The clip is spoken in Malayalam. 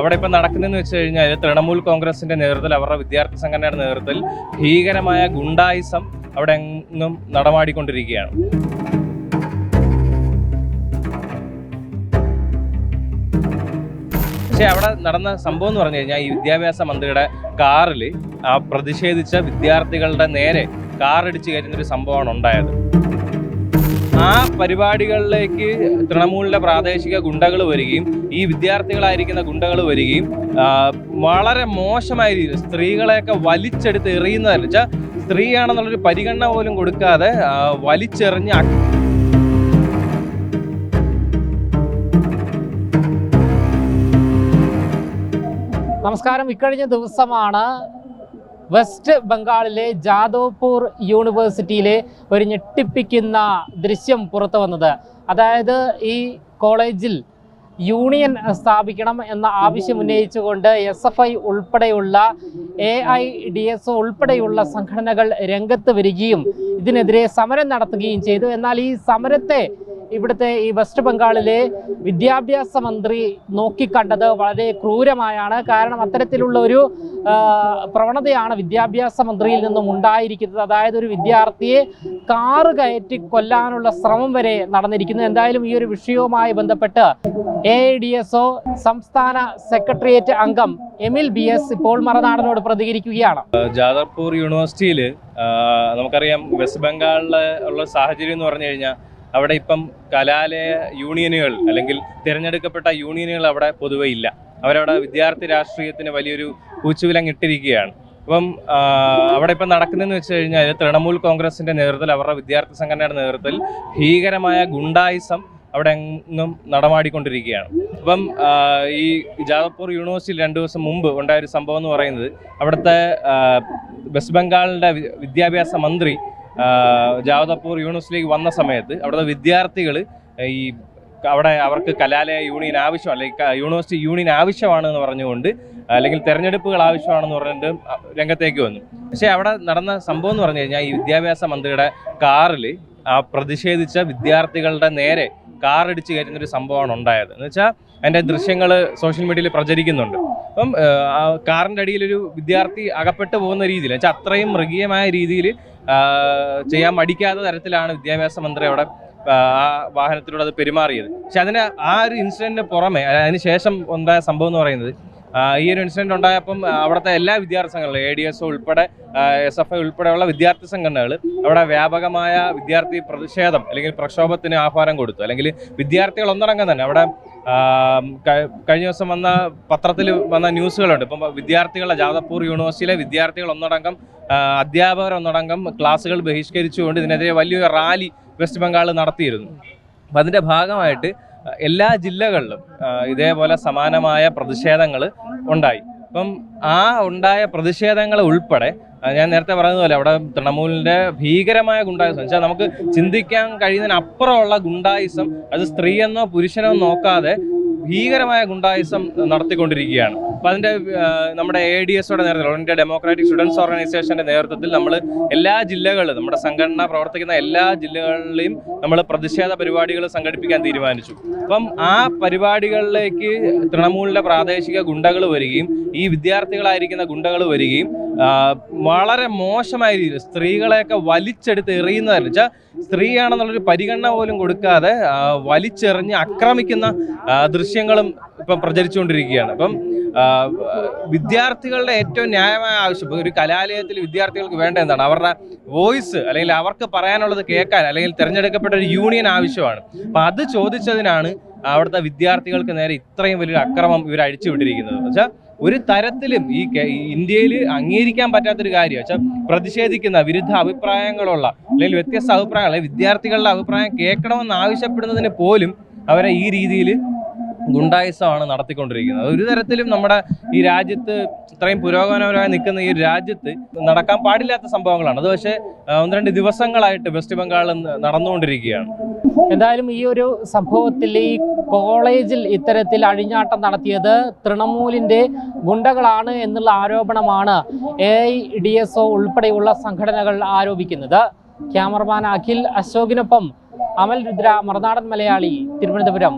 അവിടെ ഇപ്പം നടക്കുന്നതെന്ന് വെച്ച് കഴിഞ്ഞാൽ തൃണമൂൽ കോൺഗ്രസിന്റെ നേതൃത്വത്തിൽ അവരുടെ വിദ്യാർത്ഥി സംഘടനയുടെ നേതൃത്വത്തിൽ ഭീകരമായ ഗുണ്ടായിസം അവിടെ എങ്ങും നടമാടിക്കൊണ്ടിരിക്കുകയാണ്. പക്ഷേ അവിടെ നടന്ന സംഭവം എന്ന് പറഞ്ഞു കഴിഞ്ഞാൽ ഈ വിദ്യാഭ്യാസ മന്ത്രിയുടെ കാറിൽ ആ പ്രതിഷേധിച്ച വിദ്യാർത്ഥികളുടെ നേരെ കാറിടിച്ച് കയറ്റുന്ന ഒരു സംഭവമാണ് ഉണ്ടായത്. ആ പരിപാടികളിലേക്ക് തൃണമൂലിന്റെ പ്രാദേശിക ഗുണ്ടകൾ വരികയും ഈ വിദ്യാർത്ഥികളായിരിക്കുന്ന ഗുണ്ടകൾ വരികയും വളരെ മോശമായ രീതിയിൽ സ്ത്രീകളെയൊക്കെ വലിച്ചെടുത്ത് എറിയുന്നതല്ല. വെച്ചാൽ സ്ത്രീയാണെന്നുള്ളൊരു പരിഗണന പോലും കൊടുക്കാതെ വലിച്ചെറിഞ്ഞ നമസ്കാരം. ഇക്കഴിഞ്ഞ ദിവസമാണ് വെസ്റ്റ് ബംഗാളിലെ ജാദവ്പൂർ യൂണിവേഴ്സിറ്റിയിലെ ഒരു ഞെട്ടിപ്പിക്കുന്ന ദൃശ്യം പുറത്തു വന്നത്. അതായത് ഈ കോളേജിൽ യൂണിയൻ സ്ഥാപിക്കണം എന്ന ആവശ്യം ഉന്നയിച്ചുകൊണ്ട് എസ് എഫ് ഐ ഉൾപ്പെടെയുള്ള എ ഐ ഡി എസ് ഉൾപ്പെടെയുള്ള സംഘടനകൾ രംഗത്ത് വരികയും ഇതിനെതിരെ സമരം നടത്തുകയും ചെയ്തു. എന്നാൽ ഈ സമരത്തെ ഇവിടുത്തെ ഈ വെസ്റ്റ് ബംഗാളിലെ വിദ്യാഭ്യാസ മന്ത്രി നോക്കിക്കണ്ടത് വളരെ ക്രൂരമായാണ്. കാരണം അത്തരത്തിലുള്ള ഒരു പ്രവണതയാണ് വിദ്യാഭ്യാസ മന്ത്രിയിൽ നിന്നും ഉണ്ടായിരിക്കുന്നത്. അതായത് ഒരു വിദ്യാർത്ഥിയെ കാറ് കയറ്റി കൊല്ലാനുള്ള ശ്രമം വരെ നടന്നിരിക്കുന്നു. എന്തായാലും ഈ ഒരു വിഷയവുമായി ബന്ധപ്പെട്ട് എ ഡി എസ് ഒ സംസ്ഥാന സെക്രട്ടേറിയറ്റ് അംഗം എമിൽ ബി എസ് ഇപ്പോൾ മറനാടനോട് പ്രതികരിക്കുകയാണ്. ജാദർപൂർ യൂണിവേഴ്സിറ്റിയിൽ നമുക്കറിയാം വെസ്റ്റ് ബംഗാളിലെ ഉള്ള സാഹചര്യം എന്ന് പറഞ്ഞു കഴിഞ്ഞാൽ അവിടെ ഇപ്പം കലാലയ യൂണിയനുകൾ അല്ലെങ്കിൽ തിരഞ്ഞെടുക്കപ്പെട്ട യൂണിയനുകൾ അവിടെ പൊതുവെ ഇല്ല. അവരവിടെ വിദ്യാർത്ഥി രാഷ്ട്രീയത്തിന് വലിയൊരു കൂച്ചുവിലങ്ങിട്ടിരിക്കുകയാണ് അപ്പം അവിടെ ഇപ്പം നടക്കുന്നതെന്ന് വെച്ച് കഴിഞ്ഞാൽ തൃണമൂൽ കോൺഗ്രസിന്റെ നേതൃത്വത്തിൽ അവരുടെ വിദ്യാർത്ഥി സംഘടനയുടെ നേതൃത്വത്തിൽ ഭീകരമായ ഗുണ്ടായിസം അവിടെ എങ്ങും നടമാടിക്കൊണ്ടിരിക്കുകയാണ്. അപ്പം ഈ ജാദവ്പൂർ യൂണിവേഴ്സിറ്റി രണ്ട് ദിവസം മുമ്പ് ഉണ്ടായ ഒരു സംഭവം എന്ന് പറയുന്നത് അവിടുത്തെ വെസ്റ്റ് ബംഗാളിന്റെ വിദ്യാഭ്യാസ മന്ത്രി ജാദവ്പൂർ യൂണിവേഴ്സിറ്റിയിലേക്ക് വന്ന സമയത്ത് അവിടുത്തെ വിദ്യാർത്ഥികൾ ഈ അവിടെ അവർക്ക് കലാലയ യൂണിയൻ ആവശ്യം അല്ലെങ്കിൽ യൂണിവേഴ്സിറ്റി യൂണിയൻ ആവശ്യമാണെന്ന് പറഞ്ഞുകൊണ്ട് അല്ലെങ്കിൽ തെരഞ്ഞെടുപ്പുകൾ ആവശ്യമാണെന്ന് പറഞ്ഞിട്ട് രംഗത്തേക്ക് വന്നു. പക്ഷേ അവിടെ നടന്ന സംഭവം എന്ന് പറഞ്ഞു കഴിഞ്ഞാൽ ഈ വിദ്യാഭ്യാസ മന്ത്രിയുടെ കാറിൽ ആ പ്രതിഷേധിച്ച വിദ്യാർത്ഥികളുടെ നേരെ കാറിടിച്ച് കയറ്റുന്ന ഒരു സംഭവമാണ് ഉണ്ടായത്. എന്ന് വെച്ചാൽ അതിന്റെ ദൃശ്യങ്ങൾ സോഷ്യൽ മീഡിയയിൽ പ്രചരിക്കുന്നുണ്ട്. അപ്പം കാറിന്റെ അടിയിൽ ഒരു വിദ്യാർത്ഥി അകപ്പെട്ടു പോകുന്ന രീതിയിൽ വെച്ചാൽ അത്രയും മൃഗീയമായ രീതിയിൽ ചെയ്യാൻ മടിക്കാത്ത തരത്തിലാണ് വിദ്യാഭ്യാസ മന്ത്രി അവിടെ ആ, വാഹനത്തിലൂടെ അത് പെരുമാറിയത്. പക്ഷെ അതിന് ആ ഒരു ഇൻസിഡന്റിന് പുറമെ അതിന് ശേഷം ഉണ്ടായ സംഭവം എന്ന് പറയുന്നത് ഈ ഒരു ഇൻസിഡന്റ് ഉണ്ടായപ്പം അവിടുത്തെ എല്ലാ വിദ്യാർത്ഥി സംഘടനകളും എ ഡി എസ് ഉൾപ്പെടെ എസ് എഫ് ഐ ഉൾപ്പെടെയുള്ള വിദ്യാർത്ഥി സംഘടനകൾ അവിടെ വ്യാപകമായ വിദ്യാർത്ഥി പ്രതിഷേധം അല്ലെങ്കിൽ പ്രക്ഷോഭത്തിന് ആഹ്വാനം കൊടുത്തു. അല്ലെങ്കിൽ വിദ്യാർത്ഥികൾ ഒന്നടങ്കം തന്നെ അവിടെ കഴിഞ്ഞ ദിവസം വന്ന പത്രത്തിൽ വന്ന ന്യൂസുകളുണ്ട്. ഇപ്പം വിദ്യാർത്ഥികളെ ജാദവ്പൂർ യൂണിവേഴ്സിറ്റിയിലെ വിദ്യാർത്ഥികൾ ഒന്നടങ്കം അധ്യാപകർ ഒന്നടങ്കം ക്ലാസ്സുകൾ ബഹിഷ്കരിച്ചുകൊണ്ട് ഇതിനെതിരെ വലിയൊരു റാലി വെസ്റ്റ് ബംഗാൾ നടത്തിയിരുന്നു. അപ്പം അതിന്റെ ഭാഗമായിട്ട് എല്ലാ ജില്ലകളിലും ഇതേപോലെ സമാനമായ പ്രതിഷേധങ്ങൾ ഉണ്ടായി. അപ്പം ആ ഉണ്ടായ പ്രതിഷേധങ്ങൾ ഉൾപ്പെടെ ഞാൻ നേരത്തെ പറഞ്ഞതുപോലെ അവിടെ തൃണമൂലിന്റെ ഭീകരമായ ഗുണ്ടായുസം. വെച്ചാൽ നമുക്ക് ചിന്തിക്കാൻ കഴിയുന്നതിനപ്പുറമുള്ള ഗുണ്ടായുസം അത് സ്ത്രീയെന്നോ പുരുഷനോ നോക്കാതെ ഭീകരമായ ഗുണ്ടായുസം നടത്തിക്കൊണ്ടിരിക്കുകയാണ്. അപ്പൊ അതിന്റെ നമ്മുടെ എ ഡി എസോടെ ഓൾ ഇന്ത്യ ഡെമോക്രാറ്റിക് സ്റ്റുഡൻസ് ഓർഗനൈസേഷന്റെ നേതൃത്വത്തിൽ നമ്മൾ എല്ലാ ജില്ലകളിലും നമ്മുടെ സംഘടന പ്രവർത്തിക്കുന്ന എല്ലാ ജില്ലകളിലെയും നമ്മൾ പ്രതിഷേധ പരിപാടികൾ സംഘടിപ്പിക്കാൻ തീരുമാനിച്ചു. അപ്പം ആ പരിപാടികളിലേക്ക് തൃണമൂലിന്റെ പ്രാദേശിക ഗുണ്ടകൾ വരികയും ഈ വിദ്യാർത്ഥികളായിരിക്കുന്ന ഗുണ്ടകൾ വരികയും വളരെ മോശമായ രീതിയിൽ സ്ത്രീകളെയൊക്കെ വലിച്ചെടുത്ത് എറിയുന്നതെന്ന് വെച്ചാൽ സ്ത്രീയാണെന്നുള്ളൊരു പരിഗണന പോലും കൊടുക്കാതെ വലിച്ചെറിഞ്ഞ് ആക്രമിക്കുന്ന ദൃശ്യങ്ങളും ഇപ്പം പ്രചരിച്ചുകൊണ്ടിരിക്കുകയാണ്. അപ്പം വിദ്യാർത്ഥികളുടെ ഏറ്റവും ന്യായമായ ആവശ്യം ഒരു കലാലയത്തിൽ വിദ്യാർത്ഥികൾക്ക് വേണ്ട എന്താണ്? അവരുടെ വോയിസ് അല്ലെങ്കിൽ അവർക്ക് പറയാനുള്ളത് കേൾക്കാൻ അല്ലെങ്കിൽ തിരഞ്ഞെടുക്കപ്പെട്ട ഒരു യൂണിയൻ ആവശ്യമാണ്. അപ്പം അത് ചോദിച്ചതിനാണ് അവിടുത്തെ വിദ്യാർത്ഥികൾക്ക് നേരെ ഇത്രയും വലിയൊരു അക്രമം ഇവർ അഴിച്ചുവിട്ടിരിക്കുന്നത്. വെച്ചാൽ ഒരു തരത്തിലും ഈ ഇന്ത്യയിൽ അംഗീകരിക്കാൻ പറ്റാത്തൊരു കാര്യം വെച്ചാൽ പ്രതിഷേധിക്കുന്ന വിരുദ്ധ അഭിപ്രായങ്ങളുള്ള അല്ലെങ്കിൽ വ്യത്യസ്ത അഭിപ്രായങ്ങൾ വിദ്യാർത്ഥികളുടെ അഭിപ്രായം കേൾക്കണമെന്ന് ആവശ്യപ്പെടുന്നതിന് പോലും അവരെ ഈ രീതിയിൽ ഗുണ്ടായിസമാണ് നടത്തിക്കൊണ്ടിരിക്കുന്നത്. ഒരു തരത്തിലും നമ്മുടെ ഈ രാജ്യത്ത് ഇത്രയും പുരോഗമനപരമായി നിൽക്കുന്ന ഈ ഒരു രാജ്യത്ത് നടക്കാൻ പാടില്ലാത്ത സംഭവങ്ങളാണ്. അത് പക്ഷേ ഒന്ന് രണ്ട് ദിവസങ്ങളായിട്ട് വെസ്റ്റ് ബംഗാളിൽ നടന്നുകൊണ്ടിരിക്കുകയാണ്. എന്തായാലും ഈ ഒരു സംഭവത്തിൽ ഈ കോളേജിൽ ഇത്തരത്തിൽ അഴിഞ്ഞാട്ടം നടത്തിയത് തൃണമൂലിന്റെ ഗുണ്ടകളാണ് എന്നുള്ള ആരോപണമാണ് A I D S O ഉൾപ്പെടെയുള്ള സംഘടനകൾ ആരോപിക്കുന്നത്. ക്യാമറമാൻ അഖിൽ അശോകിനൊപ്പം അമൽ രുദ്ര മറുനാടൻ മലയാളി തിരുവനന്തപുരം.